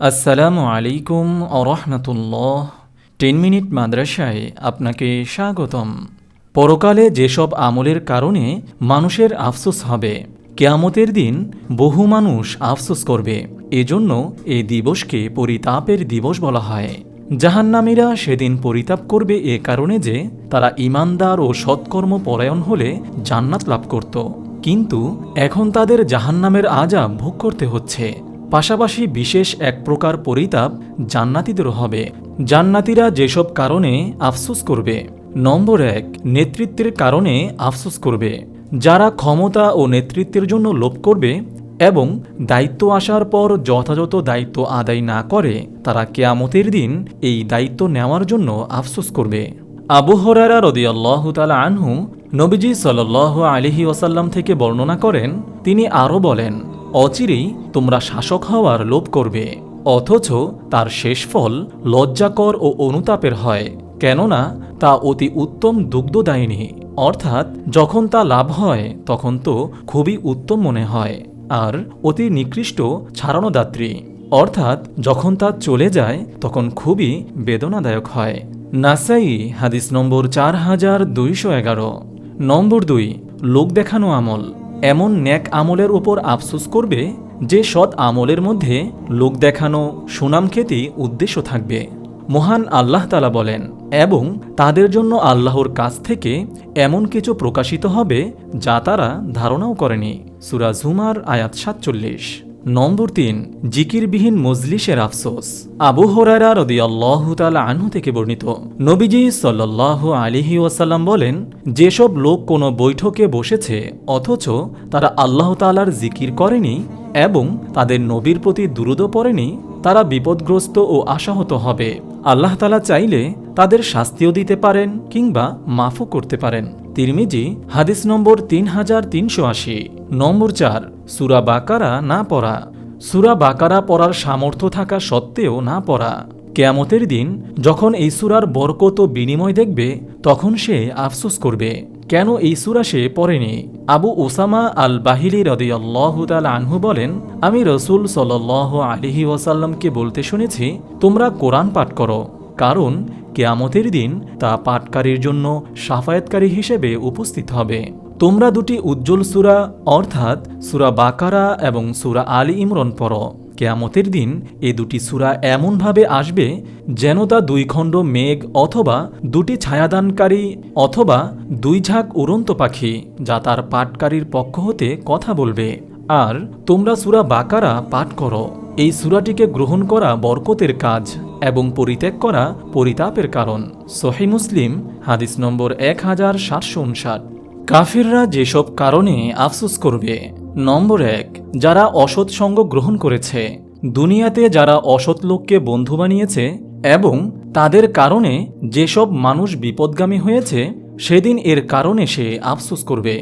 আসসালামু আলাইকুম আরহামতুল্লাহ ten minute মাদ্রাসায় আপনাকে স্বাগতম। পরকালে যেসব আমলের কারণে মানুষের আফসোস হবে, কেয়ামতের দিন বহু মানুষ আফসোস করবে। এজন্য এই দিবসকে পরিতাপের দিবস বলা হয়। জাহান্নামীরা সেদিন পরিতাপ করবে এ কারণে যে তারা ইমানদার ও সৎকর্ম পরায়ণ হলে জান্নাত লাভ করত। কিন্তু এখন তাদের জাহান্নামের আজাব ভোগ করতে হচ্ছে। পাশাপাশি বিশেষ এক প্রকার পরিতাপ জান্নাতিদেরও হবে। জান্নাতিরা যেসব কারণে আফসোস করবে, নম্বর এক, নেতৃত্বের কারণে আফসোস করবে। যারা ক্ষমতা ও নেতৃত্বের জন্য লোভ করবে এবং দায়িত্ব আসার পর যথাযথ দায়িত্ব আদায় না করে, তারা কেয়ামতের দিন এই দায়িত্ব নেওয়ার জন্য আফসোস করবে। আবু হরারা রদিয়াল্লাহ তালা আনহু নবীজি সাল আলিহি ওসাল্লাম থেকে বর্ণনা করেন, তিনি আরও বলেন অচিরেই তোমরা শাসক হওয়ার লোভ করবে, অথচ তার শেষ ফল লজ্জাকর ও অনুতাপের হয়, কেননা তা অতি উত্তম দুগ্ধদায়িনী অর্থাৎ যখন তা লাভ হয়, তখন তো খুবই উত্তম মনে হয়, আর অতি নিকৃষ্ট ছাড়ানোদাত্রী অর্থাৎ যখন তা চলে যায়, তখন খুবই বেদনাদায়ক হয়। নাসাই, হাদিস নম্বর চার হাজার দুইশো এগারো। নম্বর দুই, লোক দেখানো আমল। এমন ন্যাক আমলের ওপর আফসোস করবে যে সৎ আমলের মধ্যে লোক দেখানো, সুনাম খ্যাতি উদ্দেশ্য থাকবে। মহান আল্লাহ তালা বলেন, এবং তাদের জন্য আল্লাহর কাছ থেকে এমন কিছু প্রকাশিত হবে যা তারা ধারণাও করেনি। সুরা ঝুমার আয়াত সাতচল্লিশ। নম্বর তিন, জিকিরবিহীন মজলিসের আফসোস। আবু হরারা রদি আল্লাহ আনহু থেকে বর্ণিত। নবীজি সাল্লাহ আলিহি ওয়াসাল্লাম বলেন, যেসব লোক কোনো বৈঠকে বসেছে, অথচ তারা আল্লাহ তালার জিকির করেনি এবং তাদের নবীর প্রতি দুরুদ পড়েনি, তারা বিপদগ্রস্ত ও আশাহত হবে। আল্লাহ তালা চাইলে তাদের শাস্তিও দিতে পারেন কিংবা মাফও করতে পারেন। তিরমিজি, হাদিস নম্বর তিন হাজার তিনশো আশি, নম্বর চার, সুরা বাকারা না পড়া। সুরা বাকারা পড়ার সামর্থ্য থাকা সত্ত্বেও না পড়া। কেয়ামতের দিন যখন এই সুরার বরকত ও বিনিময় দেখবে, তখন সে আফসোস করবে, কেন এই সুরা সে পড়েনি? আবু ওসামা আল বাহিলি রদিয়াল্লাহুতাল আনহু বলেন, আমি রসুল সাল আলিহি ওয়াসাল্লামকে বলতে শুনেছি, তোমরা কোরআন পাঠ করো। কারণ কেয়ামতের দিন তা পাটকারীর জন্য সাফায়াতকারী হিসেবে উপস্থিত হবে। তোমরা দুটি উজ্জ্বল সুরা, অর্থাৎ সুরা বাকারা এবং সুরা আলী ইমরন পড়ো। কেয়ামতের দিন এ দুটি সুরা এমনভাবে আসবে যেন তা দুই খণ্ড মেঘ অথবা দুটি ছায়াদানকারী অথবা দুই ঝাঁক উড়ন্ত পাখি যা তার পাটকারীর পক্ষ হতে কথা বলবে। আর তোমরা সুরা বাকারা পাঠ করো। এই সুরাটিকে গ্রহণ করা বরকতের কাজ এবং পরিত্যাগ করা পরিতাপের কারণ। সহি মুসলিম, হাদিস নম্বর এক হাজার সাতশো উনষাট। কাফিররা যেসব কারণে আফসোস করবে, নম্বর এক, যারা অসৎ সঙ্গ গ্রহণ করেছে, দুনিয়াতে যারা অসৎ লোককে বন্ধু বানিয়েছে এবং তাদের কারণে যেসব মানুষ বিপদগামী হয়েছে, সেদিন এর কারণে সে আফসোস করবে।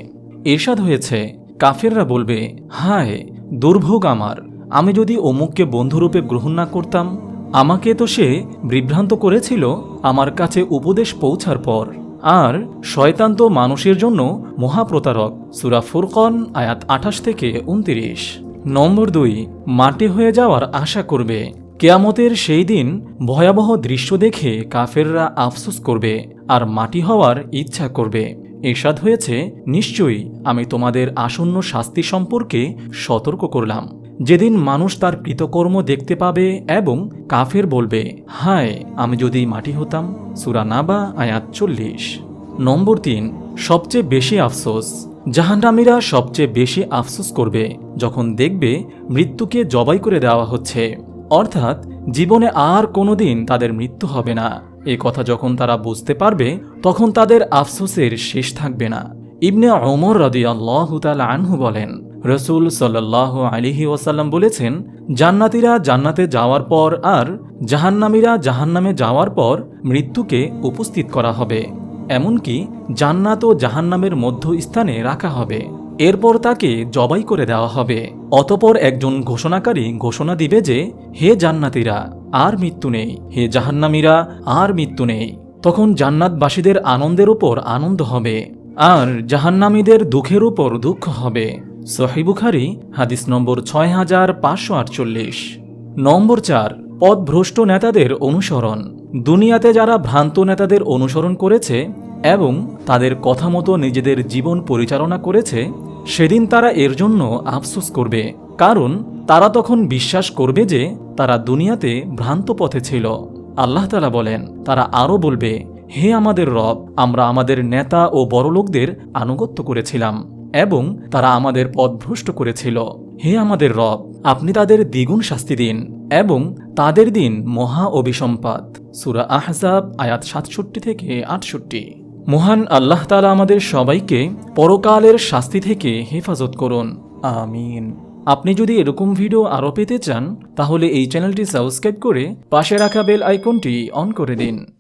এরশাদ হয়েছে, কাফেররা বলবে, হায়, দুর্ভোগ আমার। আমি যদি অমুককে বন্ধুরূপে গ্রহণ না করতাম, আমাকে তো সে বিভ্রান্ত করেছিল আমার কাছে উপদেশ পৌঁছার পর। আর শয়তান তো মানুষের জন্য মহাপ্রতারক, সুরা ফুরকন, আয়াত আঠাশ থেকে উনতিরিশ। নম্বর দুই, মাটি হয়ে যাওয়ার আশা করবে। কেয়ামতের সেই দিন ভয়াবহ দৃশ্য দেখে কাফেররা আফসোস করবে আর মাটি হওয়ার ইচ্ছা করবে। এরশাদ হয়েছে, নিশ্চয়ই আমি তোমাদের আসন্ন শাস্তি সম্পর্কে সতর্ক করলাম। যেদিন মানুষ তার কৃতকর্ম দেখতে পাবে এবং কাফের বলবে, হায়, আমি যদি মাটি হতাম। সুরা নাবা, আয়াত চল্লিশ। নম্বর তিন, সবচেয়ে বেশি আফসোস। জাহান্নামীরা সবচেয়ে বেশি আফসোস করবে যখন দেখবে মৃত্যুকে জবাই করে দেওয়া হচ্ছে। অর্থাৎ, জীবনে আর কোনোদিন তাদের মৃত্যু হবে না। এ কথা যখন তারা বুঝতে পারবে, তখন তাদের আফসোসের শেষ থাকবে না। ইবনে অমর রদি আল্লাহ আনহু বলেন রসুল সাল্লাহ আলিহি ওয়াসাল্লাম বলেছেন, জান্নাতিরা জান্নাতে যাওয়ার পর আর জাহান্নামীরা জাহান্নামে যাওয়ার পর মৃত্যুকে উপস্থিত করা হবে। এমনকি জান্নাত ও জাহান্নামের মধ্যস্থানে রাখা হবে। এরপর তাকে জবাই করে দেওয়া হবে। অতপর একজন ঘোষণাকারী ঘোষণা দিবে যে, হে জান্নাতিরা, আর মৃত্যু নেই। হে জাহান্নামীরা, আর মৃত্যু নেই। তখন জান্নাতবাসীদের আনন্দের উপর আনন্দ হবে। আর জাহান্নামীদের দুঃখের উপর দুঃখ হবে। সহিবুখারি হাদিস নম্বর ছয় হাজার পাঁচশো আটচল্লিশ। নম্বর চার পথভ্রষ্ট নেতাদের অনুসরণ। দুনিয়াতে যারা ভ্রান্ত নেতাদের অনুসরণ করেছে এবং তাদের কথা মতো নিজেদের জীবন পরিচালনা করেছে, সেদিন তারা এর জন্য আফসোস করবে। কারণ তারা তখন বিশ্বাস করবে যে তারা দুনিয়াতে ভ্রান্ত পথে ছিল। আল্লাহ তালা বলেন, তারা আরও বলবে, হে আমাদের রব, আমরা আমাদের নেতা ও বড়লোকদের আনুগত্য করেছিলাম। এবং তারা আমাদের পথভ্রষ্ট করেছিল। হে আমাদের রব, আপনি তাদের দ্বিগুণ শাস্তি দিন এবং তাদের দিন মহা অভিসম্পাত। সুরা আহজাব, আয়াত সাতষট্টি থেকে আটষট্টি। মহান আল্লাহ তালা আমাদের সবাইকে পরকালের শাস্তি থেকে হেফাজত করুন। আমিন। আপনি যদি এরকম ভিডিও আরও পেতে চান, তাহলে এই চ্যানেলটি সাবস্ক্রাইব করে পাশে রাখা বেল আইকনটি অন করে দিন।